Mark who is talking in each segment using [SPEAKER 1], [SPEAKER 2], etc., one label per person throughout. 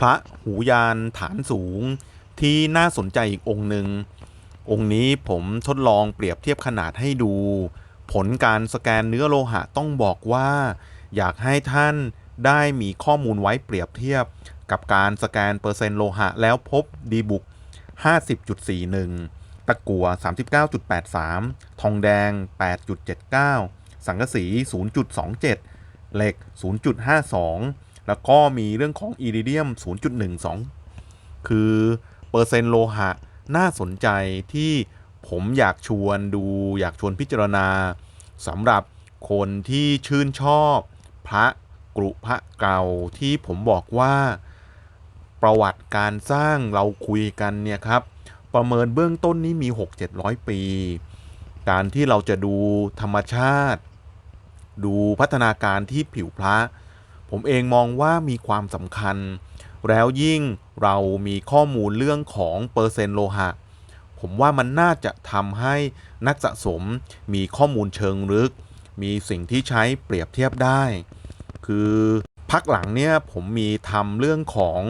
[SPEAKER 1] พระหูยานฐานสูง ที่น่าสนใจอีกองค์หนึ่ง องค์นี้ผมทดลองเปรียบเทียบขนาดให้ดู ผลการสแกนเนื้อโลหะต้องบอกว่า อยากให้ท่านได้มีข้อมูลไว้เปรียบเทียบ กับการสแกนเปอร์เซ็นต์โลหะแล้วพบดีบุก 50.41 ตะกั่ว39.83 ทองแดง 8.79 สังกะสี 0.27 เหล็ก 0.52 แล้วก็มีเรื่องของอิริเดียม 0.12 คือเปอร์เซ็นต์โลหะน่าสนใจที่ผมอยากชวนดูอยากชวนพิจารณาสำหรับคนที่ชื่นชอบ พระกรุพระเก่าที่ผมบอกว่าประวัติการสร้างเราคุยกันเนี่ยครับ ประเมินเบื้องต้นนี้มี 6-700 ปี การที่เราจะดูธรรมชาติ ดูพัฒนาการที่ผิวพระ ผมเองมองว่ามีความสำคัญ แล้วยิ่งเรามีข้อมูลเรื่องของเปอร์เซ็นต์โลหะ ผมว่ามันน่าจะทำให้นักสะสมมีข้อมูลเชิงลึก มีสิ่งที่ใช้เปรียบเทียบได้ คือพักหลังเนี่ยผมมีทำเรื่องของ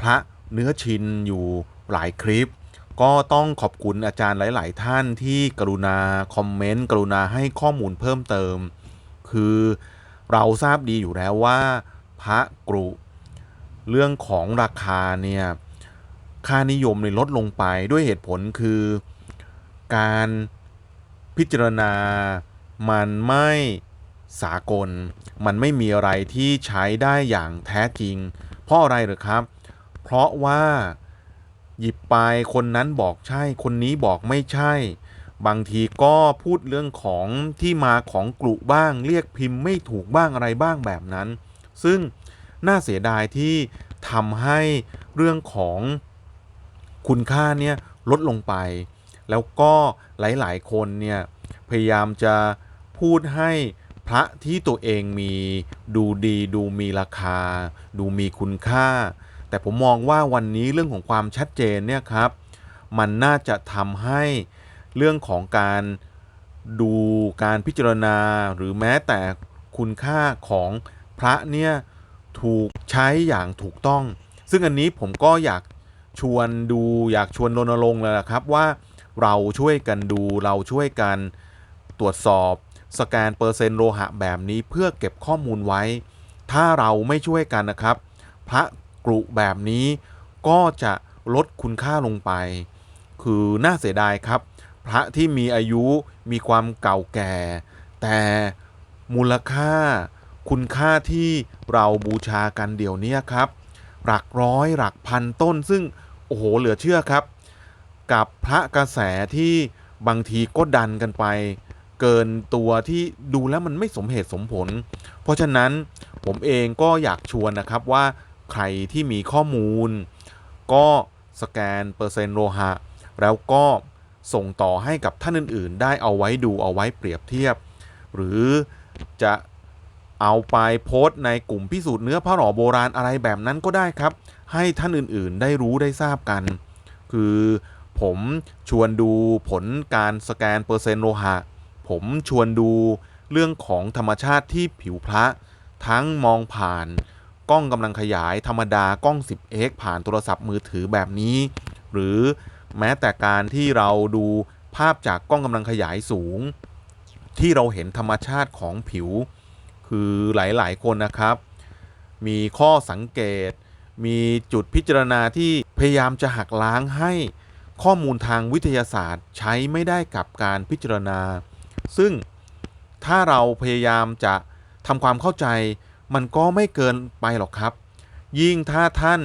[SPEAKER 1] พระเนื้อชินอยู่หลายคลิป ก็ต้องขอบคุณอาจารย์หลาย ๆ ท่านที่กรุณาคอมเมนต์กรุณาให้ข้อมูลเพิ่มเติม คือ เราทราบดีอยู่แล้วว่าพระกรุเรื่องของราคาเนี่ยค่านิยมเลยลดลงไปด้วยเหตุผลคือการพิจารณามันไม่สากล มันไม่มีอะไรที่ใช้ได้อย่างแท้จริง เพราะอะไรหรือครับ เพราะว่าหยิบไปคนนั้นบอกใช่ คนนี้บอกไม่ใช่ บางทีก็พูดเรื่องของที่มาของกลุ่บ้าง เรียกพิมพ์ไม่ถูกบ้างอะไรบ้างแบบนั้น ซึ่งน่าเสียดายที่ทำให้เรื่องของคุณค่าเนี่ยลดลงไป แล้วก็หลายๆ คนเนี่ยพยายามจะพูดให้พระที่ตัวเองมีดูดีดูมีราคา ดูมีคุณค่า แต่ผมมองว่าวันนี้เรื่องของความชัดเจนเนี่ยครับ มันน่าจะทำให้ เรื่องของการดูการพิจารณาหรือแม้แต่คุณค่าของพระเนี่ยถูกใช้อย่างถูกต้อง ซึ่งอันนี้ผมก็อยากชวนดูอยากชวนรณรงค์เลยละครับว่าเราช่วยกันดูเราช่วยกันตรวจสอบสแกนเปอร์เซ็นต์โลหะแบบนี้เพื่อเก็บข้อมูลไว้ ถ้าเราไม่ช่วยกันนะครับ พระกรุแบบนี้ก็จะลดคุณค่าลงไป คือน่าเสียดายครับ พระที่มีอายุมีความเก่าแก่ แต่มูลค่าคุณค่าที่เราบูชากันเดี๋ยวนี้ครับ หลักร้อยหลักพันต้นซึ่งโอ้โหเหลือเชื่อครับ กับพระกระแสที่บางทีก็ดันกันไป เกินตัวที่ดูแล้วมันไม่สมเหตุสมผล เพราะฉะนั้นผมเองก็อยากชวนนะครับว่าใครที่มีข้อมูล ก็สแกนเปอร์เซ็นต์โลหะ แล้วก็ ส่งต่อให้กับท่านอื่น ๆ ได้เอาไว้ดูเอาไว้เปรียบเทียบ หรือจะเอาไปโพสต์ในกลุ่มพิสูจน์เนื้อพระหล่อโบราณอะไรแบบนั้นก็ได้ครับ ให้ท่านอื่น ๆ ได้รู้ได้ทราบกัน คือผมชวนดูผลการสแกนเปอร์เซ็นต์โลหะ ผมชวนดูเรื่องของธรรมชาติที่ผิวพระ ทั้งมองผ่านกล้องกำลังขยายธรรมดากล้อง 10x ผ่านโทรศัพท์มือถือแบบนี้ หรือ แม้แต่การที่เราดูภาพจากกล้องกำลังขยายสูง ที่เราเห็นธรรมชาติของผิว คือหลายๆ คนนะครับ มีข้อสังเกต มีจุดพิจารณาที่พยายามจะหักล้างให้ข้อมูลทางวิทยาศาสตร์ใช้ไม่ได้กับการพิจารณา ซึ่งถ้าเราพยายามจะทำความเข้าใจ มันก็ไม่เกินไปหรอกครับ ยิ่งถ้าท่าน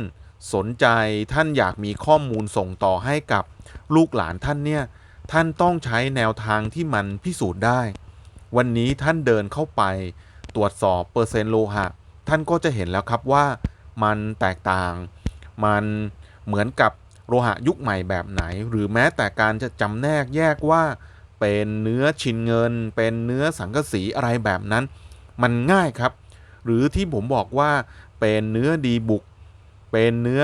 [SPEAKER 1] สนใจท่านอยากมีข้อมูลส่งต่อให้กับลูกหลานท่านเนี่ยท่านต้องใช้แนวทางที่มันพิสูจน์ได้ วันนี้ท่านเดินเข้าไป ตรวจสอบเปอร์เซ็นต์โลหะ ท่านก็จะเห็นแล้วครับว่ามันแตกต่าง มันเหมือนกับโลหะยุคใหม่แบบไหน หรือแม้แต่การจะจำแนกแยกว่า เป็นเนื้อชินเงิน เป็นเนื้อสังกะสีอะไรแบบนั้น มันง่ายครับ หรือที่ผมบอกว่าเป็นเนื้อดีบุก เป็นเนื้อ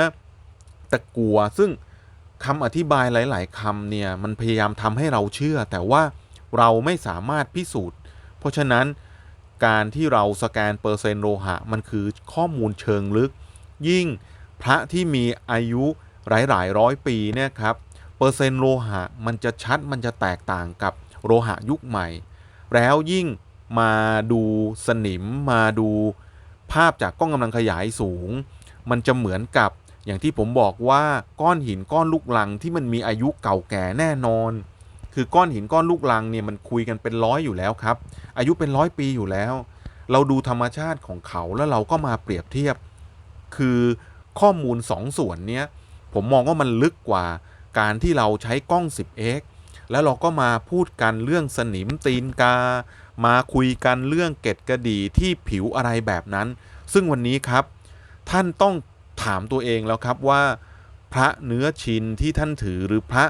[SPEAKER 1] ตะกัวซึ่งคำอธิบายหลาย ๆคำเนี่ยมันพยายามทำให้เราเชื่อ แต่ว่าเราไม่สามารถพิสูจน์ เพราะฉะนั้นการที่เราสแกนเปอร์เซนต์โลหะ มันคือข้อมูลเชิงลึก ยิ่งพระที่มีอายุหลายหลายๆร้อยปีเนี่ยครับเปอร์เซนต์โลหะมันจะชัดมันจะแตกต่างกับโลหะยุคใหม่ แล้วยิ่งมาดูสนิมมาดูภาพจากกล้องกำลังขยายสูง มันจะเหมือนกับอย่างที่ผมบอกว่าก้อนหินก้อนลูกลังที่มันมีอายุเก่าแก่แน่นอน คือก้อนหินก้อนลูกลังเนี่ยมันคุยกันเป็นร้อยอยู่แล้วครับ อายุเป็นร้อยปีอยู่แล้ว เราดูธรรมชาติของเขาแล้วเราก็มาเปรียบเทียบ คือข้อมูลสองส่วนเนี้ยผมมองว่ามันลึกกว่าการที่เราใช้กล้อง 10x แล้วเราก็มาพูดกันเรื่องสนิมตีนกา มาคุยกันเรื่องเกล็ดกระดีที่ผิวอะไรแบบนั้น ซึ่งวันนี้ครับ ท่านต้องถามตัวเองแล้วครับว่า พระเนื้อชินที่ท่านถือหรือพระ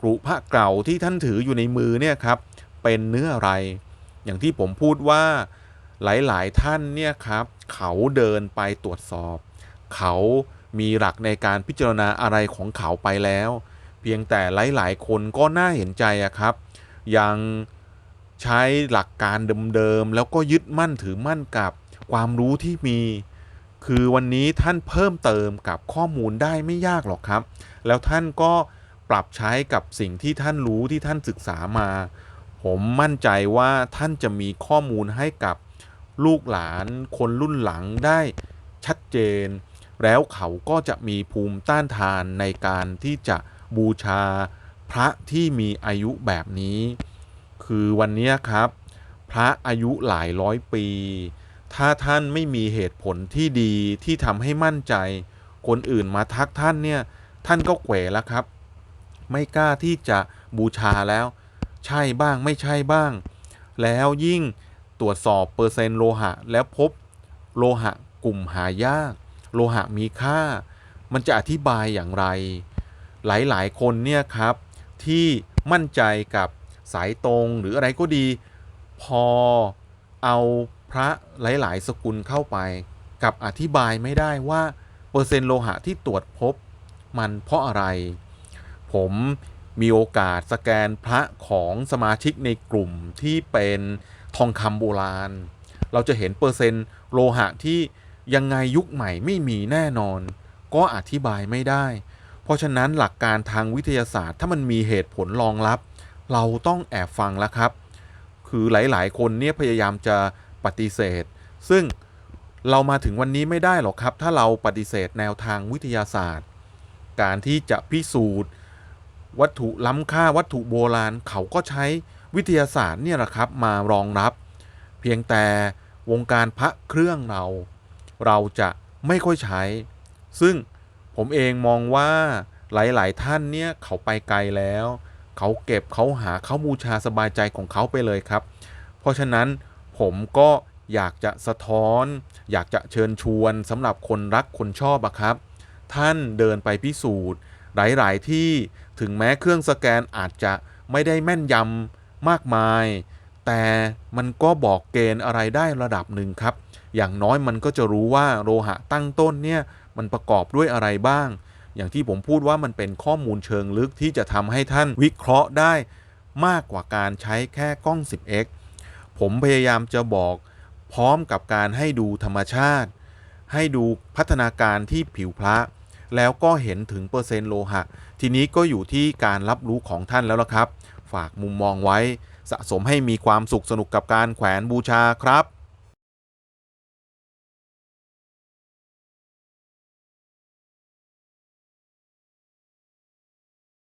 [SPEAKER 1] กรุพระเก่าที่ท่านถืออยู่ในมือเนี่ยครับ เป็นเนื้ออะไร อย่างที่ผมพูดว่าหลายๆท่านเนี่ยครับ เขาเดินไปตรวจสอบ เขามีหลักในการพิจารณาอะไรของเขาไปแล้ว เพียงแต่หลาย ๆ คนก็น่าเห็นใจอะครับ ยังใช้หลักการเดิม ๆ แล้วก็ยึดมั่นถือมั่นกับความรู้ที่มี คือวันนี้ท่านเพิ่มเติมกับข้อมูลได้ไม่ยากหรอกครับ แล้วท่านก็ปรับใช้กับสิ่งที่ท่านรู้ที่ท่านศึกษามา ผมมั่นใจว่าท่านจะมีข้อมูลให้กับลูกหลานคนรุ่นหลังได้ชัดเจน แล้วเขาก็จะมีภูมิต้านทานในการที่จะบูชาพระที่มีอายุแบบนี้ คือวันนี้ครับ พระอายุหลายร้อยปี ถ้าท่านไม่มีเหตุผลที่ดีที่ทำให้มั่นใจ คนอื่นมาทักท่านเนี่ย ท่านก็แขวแล้วครับ ไม่กล้าที่จะบูชาแล้ว ใช่บ้างไม่ใช่บ้าง แล้วยิ่งตรวจสอบเปอร์เซ็นต์โลหะ แล้วพบโลหะกลุ่มหายาก โลหะมีค่า มันจะอธิบายอย่างไร หลายๆ คนเนี่ยครับ ที่มั่นใจกับสายตรงหรืออะไรก็ดี พอเอา พระหลาย ๆ สกุลเข้าไป กับอธิบายไม่ได้ว่า เปอร์เซ็นต์โลหะที่ตรวจพบมันเพราะอะไร ผมมีโอกาสสแกนพระของสมาชิกในกลุ่มที่เป็นทองคำโบราณ เราจะเห็นเปอร์เซ็นต์โลหะที่ยังไงยุคใหม่ไม่มีแน่นอน ก็อธิบายไม่ได้ เพราะฉะนั้นหลักการทางวิทยาศาสตร์ ถ้ามันมีเหตุผลรองรับ เราต้องแอบฟังแล้วครับ คือหลาย ๆ คนเนี่ยพยายามจะ ปฏิเสธ ซึ่งเรามาถึงวันนี้ไม่ได้หรอกครับ ถ้าเราปฏิเสธแนวทางวิทยาศาสตร์ การที่จะพิสูจน์ วัตถุล้ำค่าวัตถุโบราณเขาก็ใช้วิทยาศาสตร์เนี่ยแหละครับมารองรับ เพียงแต่วงการพระเครื่องเรา เราจะไม่ค่อยใช้ ซึ่งผมเองมองว่าหลาย ๆ ท่านเนี่ยเขาไปไกลแล้ว เขาเก็บเขาหาเขาบูชาสบายใจของเขาไปเลยครับ เพราะฉะนั้น ผมก็อยากจะสะท้อน อยากจะเชิญชวนสำหรับคนรักคนชอบอะครับ ท่านเดินไปพิสูจน์ หลาย ๆ ที่ถึงแม้เครื่องสแกนอาจจะไม่ได้แม่นยำมากมาย แต่มันก็บอกเกณฑ์อะไรได้ระดับหนึ่งครับ อย่างน้อยมันก็จะรู้ว่าโลหะตั้งต้นเนี่ยมันประกอบด้วยอะไรบ้าง อย่างที่ผมพูดว่ามันเป็นข้อมูลเชิงลึกที่จะทำให้ท่านวิเคราะห์ได้มากกว่าการใช้แค่กล้อง 10x ผมพยายามจะบอกพร้อมกับการให้ดูธรรมชาติ ให้ดูพัฒนาการที่ผิวพระ แล้วก็เห็นถึงเปอร์เซ็นต์โลหะ ทีนี้ก็อยู่ที่การรับรู้ของท่านแล้วละครับ ฝากมุมมองไว้ สะสมให้มีความสุขสนุกกับการแขวนบูชาครับ